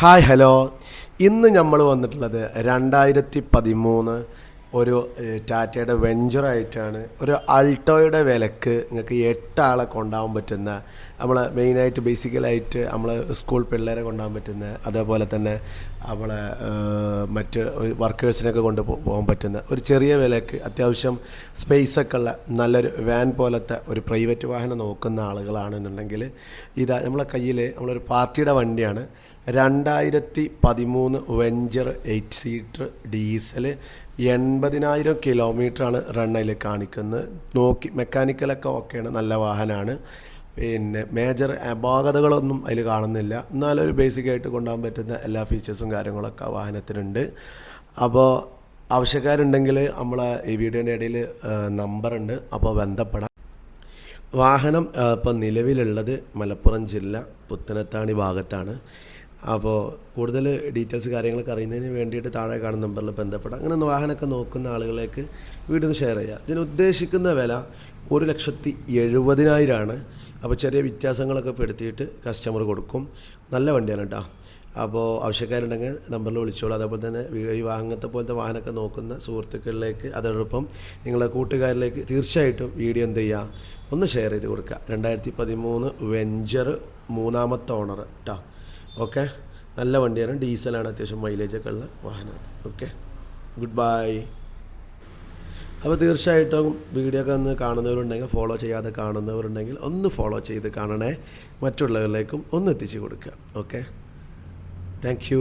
Hi hello. ഇന്ന് നമ്മൾ വന്നിട്ടുള്ളത് രണ്ടായിരത്തി പതിമൂന്ന് ഒരു ടാറ്റയുടെ വെഞ്ചറായിട്ടാണ് ഒരു അൾട്ടോയുടെ വിലക്ക് നിങ്ങൾക്ക് എട്ടാളെ കൊണ്ടാവാൻ പറ്റുന്ന നമ്മൾ മെയിനായിട്ട് ബേസിക്കലായിട്ട് നമ്മൾ സ്കൂൾ പിള്ളേരെ കൊണ്ടുപോകാൻ പറ്റുന്ന അതേപോലെ തന്നെ നമ്മളെ ഏഹ്, മറ്റ് വർക്കേഴ്സിനൊക്കെ കൊണ്ട് പോകാൻ പറ്റുന്ന ഒരു ചെറിയ വിലക്ക് അത്യാവശ്യം സ്പേസൊക്കെ ഉള്ള നല്ലൊരു വാൻ പോലത്തെ ഒരു പ്രൈവറ്റ് വാഹനം നോക്കുന്ന ആളുകളാണെന്നുണ്ടെങ്കിൽ ഇതാ നമ്മളെ കയ്യിൽ നമ്മളൊരു പാർട്ടിയുടെ വണ്ടിയാണ്. രണ്ടായിരത്തി പതിമൂന്ന് വെഞ്ചർ എയ്റ്റ് സീറ്റർ ഡീസൽ എൺപതിനായിരം കിലോമീറ്ററാണ് റണ്ണയിൽ കാണിക്കുന്നത്. നോക്കി മെക്കാനിക്കലൊക്കെ ഓക്കെയാണ് നല്ല വാഹനമാണ് പിന്നെ മേജർ അപാകതകളൊന്നും അതിൽ കാണുന്നില്ല. എന്നാലും ഒരു ബേസിക്കായിട്ട് കൊണ്ടുപോകാൻ പറ്റുന്ന എല്ലാ ഫീച്ചേഴ്സും കാര്യങ്ങളൊക്കെ വാഹനത്തിനുണ്ട്. അപ്പോൾ ആവശ്യക്കാരുണ്ടെങ്കിൽ നമ്മളെ ഈ വീഡിയോന്റെ ഇടയിൽ നമ്പറുണ്ട് അപ്പോൾ ബന്ധപ്പെടാം. വാഹനം ഇപ്പോൾ നിലവിലുള്ളത് മലപ്പുറം ജില്ല പുത്തനത്താണി ഭാഗത്താണ്. അപ്പോൾ കൂടുതൽ ഡീറ്റെയിൽസ് കാര്യങ്ങളൊക്കെ അറിയുന്നതിന് വേണ്ടിയിട്ട് താഴെ കാണുന്ന നമ്പറിൽ ബന്ധപ്പെടാം. അങ്ങനെ വാഹനമൊക്കെ നോക്കുന്ന ആളുകളേക്ക് വീട്ടിൽ ഷെയർ ചെയ്യുക ഇതിന് ഉദ്ദേശിക്കുന്ന വില ഒരു ലക്ഷത്തി എഴുപതിനായിരമാണ് അപ്പോൾ ചെറിയ വ്യത്യാസങ്ങളൊക്കെ പെടുത്തിയിട്ട് കസ്റ്റമർ കൊടുക്കും. നല്ല വണ്ടിയാണ് കേട്ടോ. അപ്പോൾ ആവശ്യക്കാരുണ്ടെങ്കിൽ നമ്പറിൽ വിളിച്ചോളൂ. അതേപോലെ തന്നെ ഈ വാഹനത്തെ പോലത്തെ വാഹനമൊക്കെ നോക്കുന്ന സുഹൃത്തുക്കളിലേക്ക് അതോടൊപ്പം നിങ്ങളുടെ കൂട്ടുകാരിലേക്ക് തീർച്ചയായിട്ടും വീഡിയോ എന്ത് ചെയ്യുക ഒന്ന് ഷെയർ ചെയ്ത് കൊടുക്കുക. രണ്ടായിരത്തി പതിമൂന്ന് വെഞ്ചർ മൂന്നാമത്തെ ഓണർ കേട്ടോ ഓക്കെ നല്ല വണ്ടിയാണ്. ഡീസലാണ് അത്യാവശ്യം മൈലേജൊക്കെ ഉള്ള വാഹനമാണ് ഓക്കെ ഗുഡ് ബൈ അപ്പോൾ തീർച്ചയായിട്ടും വീഡിയോ ഒക്കെ ഒന്ന് കാണുന്നവരുണ്ടെങ്കിൽ ഫോളോ ചെയ്യാതെ കാണുന്നവരുണ്ടെങ്കിൽ ഒന്ന് ഫോളോ ചെയ്ത് കാണണേ. മറ്റുള്ളവരിലേക്കും ഒന്ന് എത്തിച്ചു കൊടുക്കുക. Okay thank